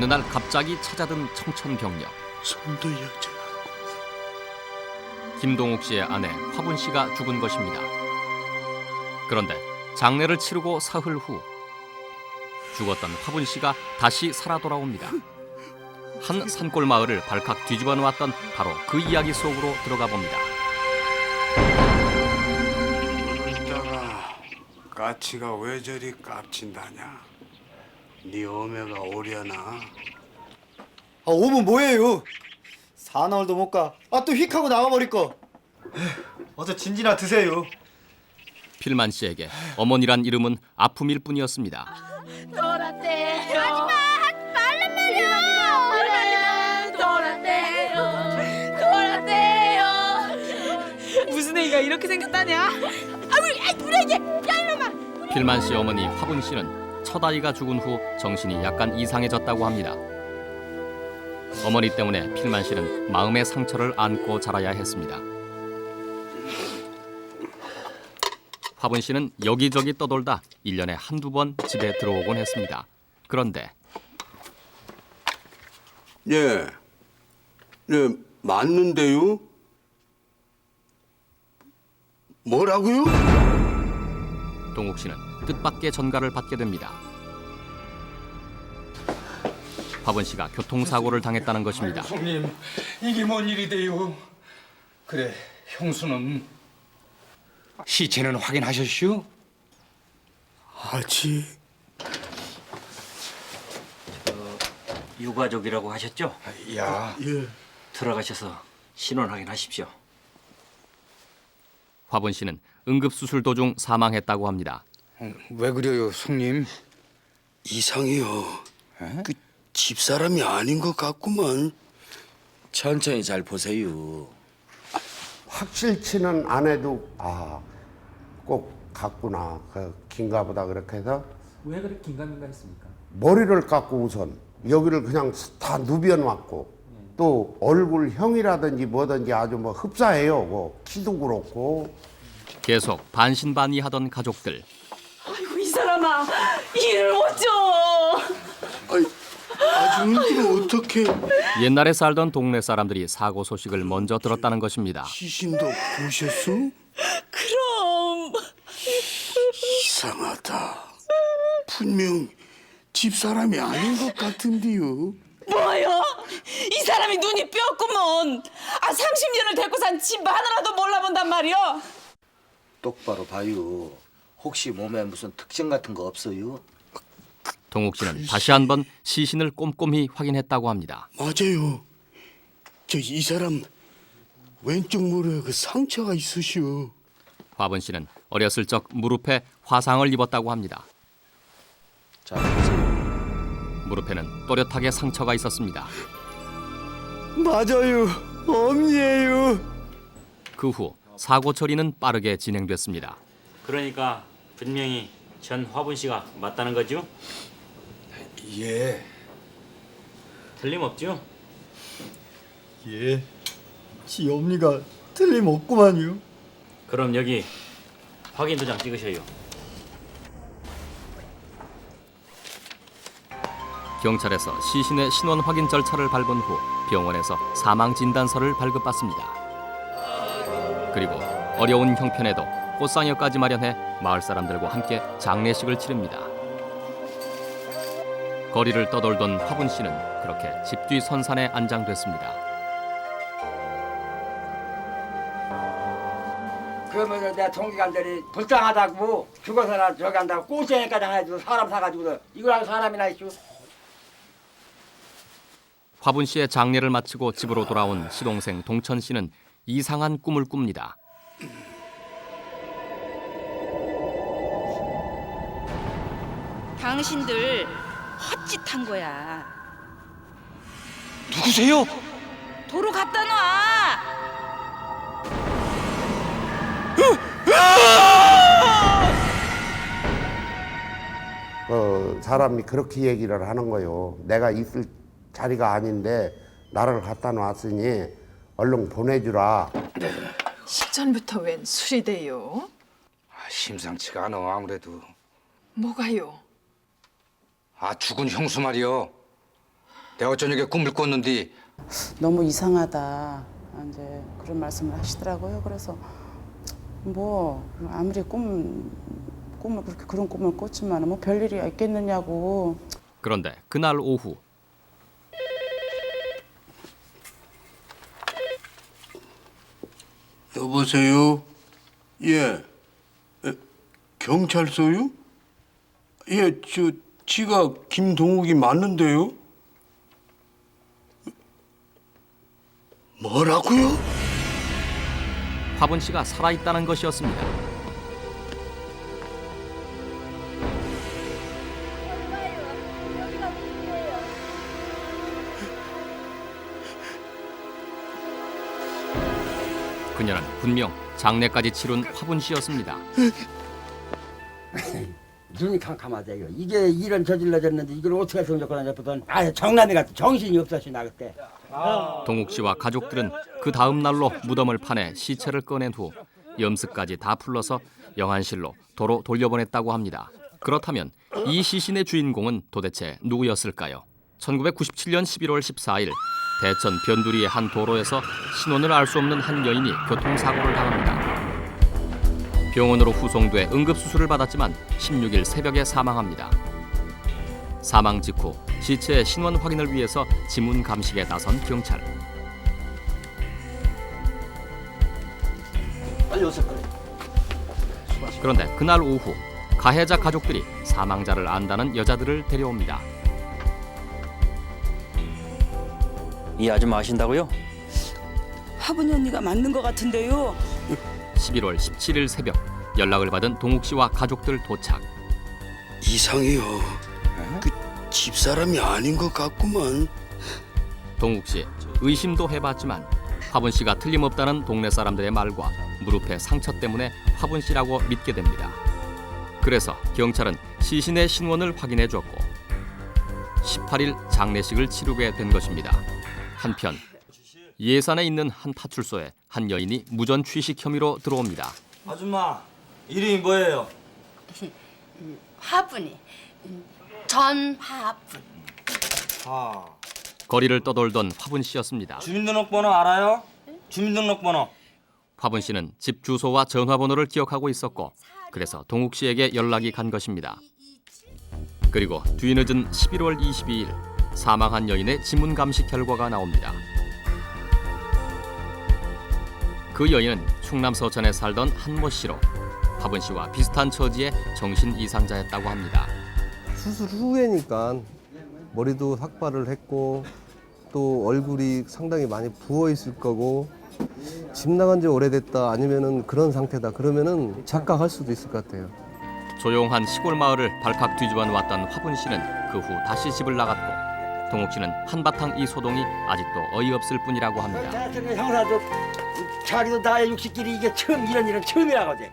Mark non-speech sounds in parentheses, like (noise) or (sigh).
어느 날 갑자기 찾아든 청천벽력. 손도 여자. 김동욱 씨의 아내 화분 씨가 죽은 것입니다. 그런데 장례를 치르고 사흘 후 죽었던 화분 씨가 다시 살아 돌아옵니다. 한 산골 마을을 발칵 뒤집어 놓았던 바로 그 이야기 속으로 들어가 봅니다. 그러다가 까치가 왜 저리 깝친다냐? 네 어매가 오려나? 아 오면 뭐해요? 사나흘도 못 가. 아 또 휙 하고 나가버릴 거. 어서 진지나 드세요. 필만 씨에게 어머니란 이름은 아픔일 뿐이었습니다. 하지마, 말란 말이야. 무슨 애가 이렇게 생겼다냐? 아, 우리, 아, 우리 이제 야 이놈아. 필만 씨 어머니 화분 씨는 첫 아이가 죽은 후 정신이 약간 이상해졌다고 합니다. 어머니 때문에 필만 씨는 마음의 상처를 안고 자라야 했습니다. 화분 씨는 여기저기 떠돌다 일년에 한두 번 집에 들어오곤 했습니다. 그런데 예, 예, 맞는데요? 뭐라고요? 동욱 씨는 뜻밖의 전가를 받게 됩니다. 화분 씨가 교통사고를 당했다는 것입니다. 형님 이게 뭔 일이 돼요? 그래 형수는 시체는 확인하셨슈? 아직 유가족이라고 하셨죠? 야 예. 들어가셔서 신원 확인하십시오. 화분 씨는 응급수술 도중 사망했다고 합니다. 왜 그래요 형님? 이상해요. 그 집사람이 아닌 것 같구만. 천천히 잘 보세요. 확실치는 안 해도 아꼭 같구나 그 긴가 보다 그렇게 해서 왜 그렇게 긴가민가 했습니까? 머리를 깎고 우선 여기를 그냥 다 누벼 놨고 또 얼굴형이라든지 뭐든지 아주 뭐 흡사해요 뭐 키도 그렇고 계속 반신반의하던 가족들. 사람아 일을 어쩌? 아이, 아줌마들 어떻게 옛날에 살던 동네 사람들이 사고 소식을 먼저 들었다는 것입니다. 시신도 보셨어? 그럼 이상하다. 분명 집사람이 아닌 것 같은데요. 뭐요? 이 사람이 눈이 뼈구먼. 아 30년을 데리고 산 집 하나라도 몰라본단 말이오. 똑바로 봐요. 혹시 몸에 무슨 특징 같은 거 없어요? 동욱 씨는 다시 한번 시신을 꼼꼼히 확인했다고 합니다. 맞아요. 저 이 사람 왼쪽 무릎에 그 상처가 있으시오. 화분 씨는 어렸을 적 무릎에 화상을 입었다고 합니다. 자, 보세요. 무릎에는 또렷하게 상처가 있었습니다. 맞아요. 엄니예요. 그 후 사고 처리는 빠르게 진행됐습니다. 그러니까 분명히 전 화분 씨가 맞다는 거죠? 예 틀림없죠? 예. 지 엄니가 틀림없구만요. 그럼 여기 확인 도장 찍으셔요. 경찰에서 시신의 신원 확인 절차를 밟은 후 병원에서 사망 진단서를 발급받습니다. 그리고 어려운 형편에도 꽃상여까지 마련해 마을 사람들과 함께 장례식을 치릅니다. 거리를 떠돌던 화분 씨는 그렇게 집 뒤 선산에 안장됐습니다. 그러면서 내 동기간들이 불쌍하다고 죽어서나 저기 한다고 꼬쟁이까지 해가지고 사람 사가지고 이걸 하는 사람이나 있죠. 화분 씨의 장례를 마치고 집으로 돌아온 시동생 동천 씨는 이상한 꿈을 꿉니다. 당신들 헛짓한 거야. 누구세요? 도로 갖다 놔. 그 사람이 그렇게 얘기를 하는 거요. 내가 있을 자리가 아닌데 나를 갖다 놨으니 얼른 보내주라. 식전부터 웬 술이대요? 아, 심상치가 않아 아무래도 뭐가요? 아 죽은 형수 말이요 내가 저녁에 꿈을 꿨는데 너무 이상하다. 이제 그런 말씀을 하시더라고요. 그래서 뭐 아무리 꿈 꿈을 그렇게 그런 꿈을 꿨지만 뭐 별일이 있겠느냐고 그런데 그날 오후 여보세요? 예. 에, 경찰서요? 예, 저 지가 김동욱이 맞는데요? 뭐라고요? 화분 씨가 살아있다는 것이었습니다. 그녀는 분명 장례까지 치룬 화분 씨였습니다. (laughs) 눈이 캄캄하대요. 이게 이런 저질러졌는데 이걸 어떻게 해서 정적거나 싶었던 아 정남이 같은 정신이 없었시 나 그때. 동욱 씨와 가족들은 그 다음 날로 무덤을 파내 시체를 꺼낸 후 염스까지 다 풀러서 영안실로 도로 돌려보냈다고 합니다. 그렇다면 이 시신의 주인공은 도대체 누구였을까요? 1997년 11월 14일 대천 변두리의 한 도로에서 신원을 알 수 없는 한 여인이 교통사고를 당합니다. 병원으로 후송돼 응급수술을 받았지만 16일 새벽에 사망합니다. 사망 직후 시체의 신원 확인을 위해서 지문 감식에 나선 경찰. 그런데 그날 오후 가해자 가족들이 사망자를 안다는 여자들을 데려옵니다. 이 아줌마 아신다고요? 화분이 언니가 맞는 것 같은데요. 11월 17일 새벽 연락을 받은 동욱 씨와 가족들 도착. 이상해요. 그 집사람이 아닌 것 같구만. 동욱 씨 의심도 해봤지만 화분 씨가 틀림없다는 동네 사람들의 말과 무릎의 상처 때문에 화분 씨라고 믿게 됩니다. 그래서 경찰은 시신의 신원을 확인해 줬고 18일 장례식을 치르게 된 것입니다. 한편 예산에 있는 한 파출소에 한 여인이 무전 취식 혐의로 들어옵니다. 아줌마 이름이 뭐예요? (laughs) 화분이 전화분. 아 거리를 떠돌던 화분 씨였습니다. 주민등록번호 알아요? 주민등록번호. 화분 씨는 집 주소와 전화번호를 기억하고 있었고 그래서 동욱 씨에게 연락이 간 것입니다. 그리고 뒤늦은 11월 22일 사망한 여인의 지문 감식 결과가 나옵니다. 그 여인은 충남 서천에 살던 한모 씨로 화분 씨와 비슷한 처지의 정신 이상자였다고 합니다. 수술 후에니까 머리도 삭발을 했고 또 얼굴이 상당히 많이 부어 있을 거고 집 나간 지 오래됐다 아니면은 그런 상태다 그러면은 착각할 수도 있을 것 같아요. 조용한 시골 마을을 발칵 뒤집어 놓았던 화분 씨는 그 후 다시 집을 나갔고 동욱 씨는 한바탕 이 소동이 아직도 어이없을 뿐이라고 합니다. 형사도 자기도 나의 60길이 이게 처음 이런 일은 처음이라고 하지.